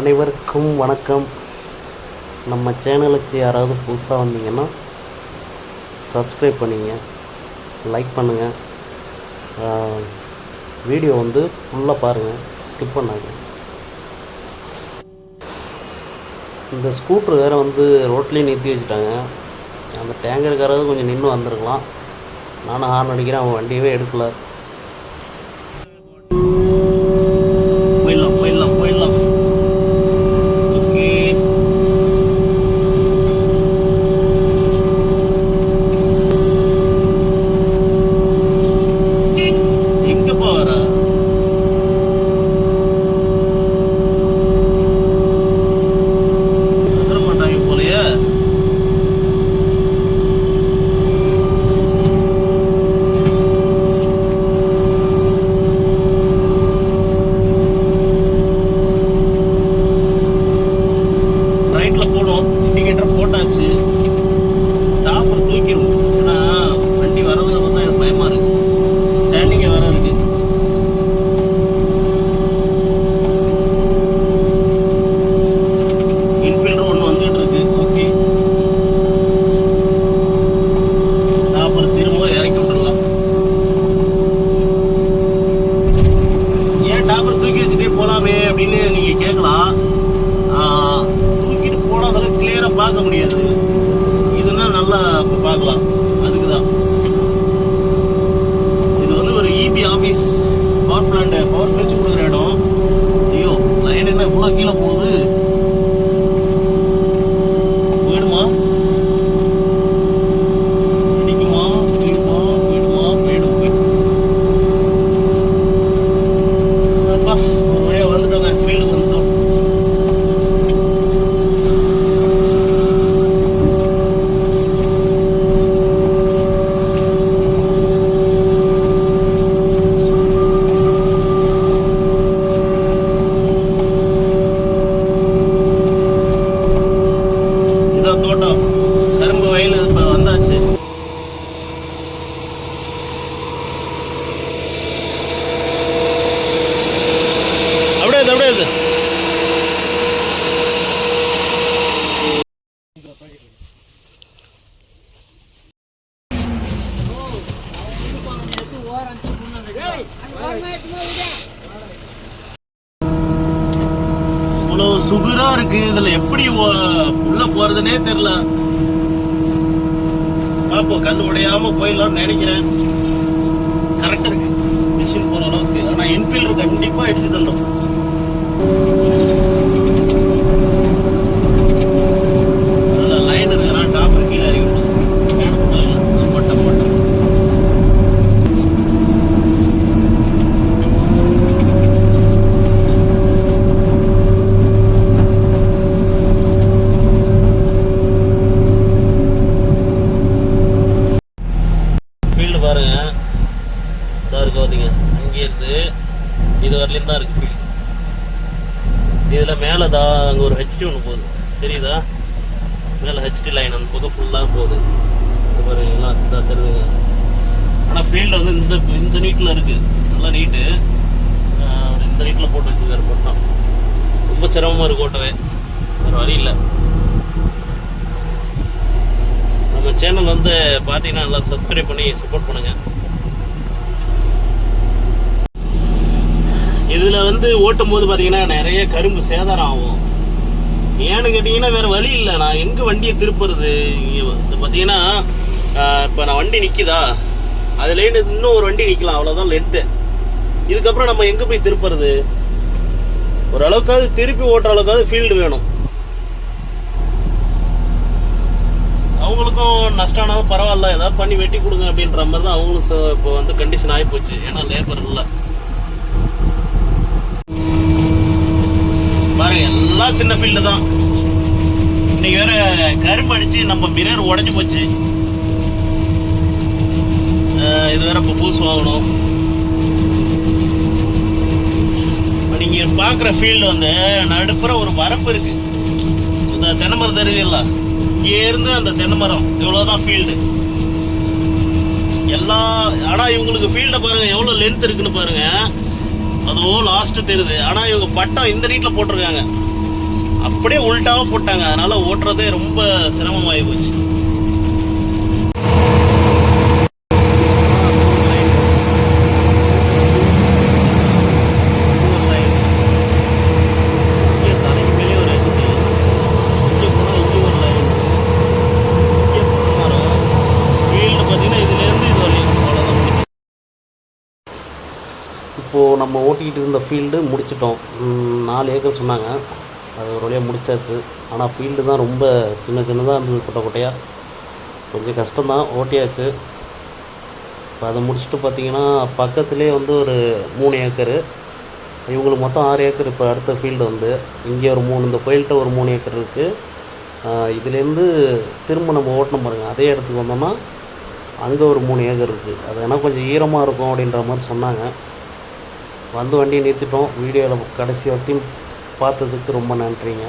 அனைவருக்கும் வணக்கம். நம்ம சேனலுக்கு யாராவது புதுசாக வந்தீங்கன்னா சப்ஸ்கிரைப் பண்ணிங்க லைக் பண்ணுங்கள் வீடியோ வந்து ஃபுல்லாக பாருங்கள் ஸ்கிப் பண்ணாங்க இந்த ஸ்கூட்ரு வேறு வந்து ரோட்லேயே நிறுத்தி வச்சுட்டாங்க. அந்த டேங்கருக்காராவது கொஞ்சம் நின்று வந்திருக்கலாம். நானும் ஹார்ன் அடிக்கிறேன் அவன் வண்டியவே எடுக்கலை. கிடையாது முடியாது இதுனா நல்லா இப்போ பார்க்கலாம். அதுக்கு தான் இது வந்து ஒரு EB office power plant power பிரிச்சு கொடுக்குற இடம். ஐயோ லைன் என்ன இவ்வளோ கீழே போகுது போயிடுமா இடிக்குமா போயிடுமா போயிடுமா போயிடும் போயிடும் அப்பா ஒரு வழியாக வந்துட்டோங்க ஃபீல்டுக்கு வந்துட்டோம் இதான் தோட்டம் கரும்பு வயல் இப்போ வந்தாச்சு அப்படியே இது, அப்படியே இது. இவ்வளவு சுகுரா இருக்கு. இதுல எப்படி ஓ- உள்ள போறதுனே தெரியல. பாப்போம் கல் உடையாம போயிடலாம்னு நினைக்கிறேன். கரெக்டா இருக்கு. மிஷின் போற அளவுக்கு. ஆனா இன்ஃபீல்டர் கண்டிப்பா எடுத்து தள்ளும் பாருங்க. இதா இருக்கு பார்த்தீங்க அங்கேருந்து இது வரலையும் தான் இருக்கு ஃபீல்டு இதில் மேலே தான் அங்கே ஒரு ஹெச்டி ஒன்று போகுது. தெரியுதா? மேலே ஹெச்டி லைன் அந்த பக்கம் ஃபுல்லாக போகுது. இது மாதிரி எல்லாம் தெரியுதுங்க. ஆனால் ஃபீல்டு வந்து இந்த இந்த நீட்டில் இருக்குது நல்லா நீட்டு இந்த நீட்டில் போட்டு வச்சுருக்காரு போட்டோம் ரொம்ப சிரமமாக இருக்கு ஓட்டவே வேறு வழி இல்லை. நம்ம சேனல் வந்து பார்த்தீங்கன்னா நல்லா சப்ஸ்கிரைப் பண்ணி சப்போர்ட் பண்ணுங்கள் இதில் வந்து ஓட்டும் போது பார்த்தீங்கன்னா நிறைய கரும்பு சேதாரம் ஆகும். ஏன்னு கேட்டிங்கன்னா வேறு வழி இல்லை. நான் எங்கே வண்டியை திருப்புறது? பார்த்தீங்கன்னா இப்போ நான் வண்டி நிற்கிதா அதுலேருந்து இன்னும் ஒரு வண்டி நிற்கலாம் அவ்வளோதான் லெட்டு இதுக்கப்புறம் நம்ம எங்கே போய் திருப்புறது? ஓரளவுக்காவது திருப்பி ஓட்டுற அளவுக்காவது ஃபீல்டு வேணும். அவங்களுக்கும் நஷ்டம் ஆனாலும் பரவாயில்ல ஏதாவது பண்ணி வெட்டி கொடுங்க அப்படின்ற மாதிரி தான் அவங்களும் இப்போ வந்து கண்டிஷன் ஆகி போச்சு. ஏன்னா லேபர் இல்லை. பாருங்க எல்லாம் சின்ன ஃபீல்டு தான். இன்னைக்கு வேற கரும்பு அடிச்சு நம்ம மிரர் உடஞ்சி போச்சு. இது வேற இப்போ புதுசு வாங்கணும். நீங்கள் பார்க்குற ஃபீல்டு வந்து நடுப்புற ஒரு வரப்பு இருக்குது இந்த தென்னை மரம் தெரியுதுல்ல? இங்கேருந்து அந்த தென்னை மரம் இவ்வளோதான் ஃபீல்டு எல்லா ஆனால் இவங்களுக்கு ஃபீல்டை பாருங்கள் எவ்வளோ லென்த் இருக்குன்னு பாருங்கள் அதுவோ லாஸ்ட்டு தெரியுது. ஆனால் இவங்க பட்டம் இந்த நீட்டில் போட்டிருக்காங்க. அப்படியே உள்டாவும் போட்டாங்க. அதனால் ஓட்டுறதே ரொம்ப சிரமமாகி போச்சு இங்கே தலைக்கு மேலே ஒரு குட்டி. இங்கே போனால் இங்கே ஒரு லைன் இங்கே போனாலும் ஃபீல்டு பார்த்தீங்கன்னா இதுலேருந்து இது வரையும் அவ்வளோதான் முடியும் இப்போது நம்ம ஓட்டிக்கிட்டு இருந்த ஃபீல்டு முடிச்சிட்டோம். நாலு ஏக்கர் சொன்னாங்க. அது ஒரு வழியாக முடிச்சாச்சு. ஆனால் ஃபீல்டு தான் ரொம்ப சின்ன சின்னதாக இருந்தது குட்டை குட்டையாக கொஞ்சம் கஷ்டம்தான். ஓட்டியாச்சு. இப்போ அதை முடிச்சுட்டு பார்த்தீங்கன்னா பக்கத்துலேயே வந்து ஒரு மூணு ஏக்கரு இவங்களுக்கு மொத்தம் ஆறு ஏக்கர் இப்போ அடுத்த ஃபீல்டு வந்து. இங்கே ஒரு மூணு இந்த கோயில்கிட்ட ஒரு மூணு ஏக்கர் இருக்குது இதுலேருந்து திரும்ப நம்ம ஓட்டணும் பாருங்கள் அதே இடத்துக்கு வந்தோம்னா அங்கே ஒரு மூணு ஏக்கர் இருக்குது அது ஏன்னா கொஞ்சம் ஈரமாக இருக்கும் அப்படின்ற மாதிரி சொன்னாங்க. வந்து வண்டியை நிறுத்திட்டோம். வீடியோவில் கடைசி வரைக்கும் பார்த்ததுக்கு ரொம்ப நன்றிங்க.